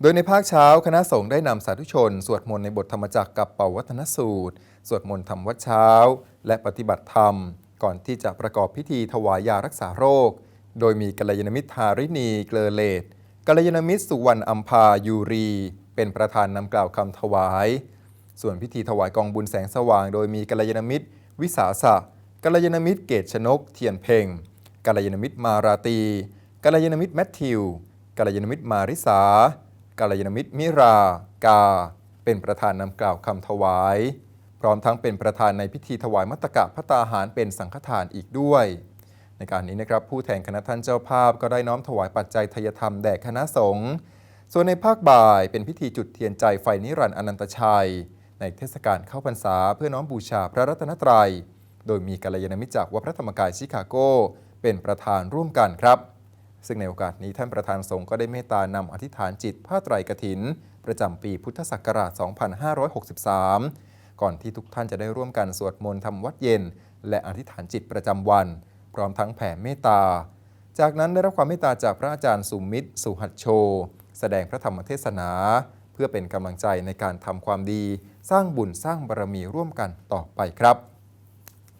โดยในภาคเช้าคณะสงฆ์ได้นำสาธุชน สวดมนต์ในบทธรรมจักรกับเป่าวัฒนสูตร สวดมนต์ทำวัดเช้า และปฏิบัติธรรม ก่อนที่จะประกอบพิธีถวายยารักษาโรค โดยมีกัลยาณมิตรทารินีเกลเลตกัลยาณมิตรสุวรรณอัมพายูรี เป็นประธานนำกล่าวคำถวาย ส่วนพิธีถวายกองบุญแสงสว่าง โดยมีกัลยาณมิตร วิสาสะกัลยาณมิตรเกตชนก เทียนเพ่งกัลยาณมิตรมาราตีกัลยาณมิตรแมทธิวกัลยาณมิตรมาริสา กัลยาณมิตรมิรากา เป็นประธานนำกล่าวคำถวาย พร้อมทั้งเป็นประธานในพิธีถวายมัตตกะพระตาหารเป็นสังฆทานอีกด้วย ในการนี้นะครับผู้แทนคณะท่านเจ้าภาพก็ได้น้อมถวายปัจจัยทายธรรมแด่คณะสงฆ์ส่วนในภาคบ่ายเป็นพิธีจุดเทียนใจไฟนิรันดร์อนันตชัย ในเทศกาลเข้าพรรษาเพื่อน้อมบูชาพระรัตนตรัย โดยมีกัลยาณมิตรจากวัดพระธรรมกายชิคาโก เป็นประธานร่วมกันครับ ซึ่งในโอกาสนี้ท่านประธานสงฆ์ก็ได้เมตตานำอธิษฐานจิตผ้าไตรกฐิน ประจำปีพุทธศักราช 2563 ก่อนที่ทุกท่านจะได้ร่วมกันสวดมนต์ทำวัดเย็น และอธิษฐานจิตประจำวัน พร้อมทั้งแผ่เมตตา จากนั้นได้รับความเมตตาจากพระอาจารย์สุมิตร สุหัตโช แสดงพระธรรมเทศนา เพื่อเป็นกำลังใจในการทำความดี สร้างบุญสร้างบารมีร่วมกันต่อไปครับ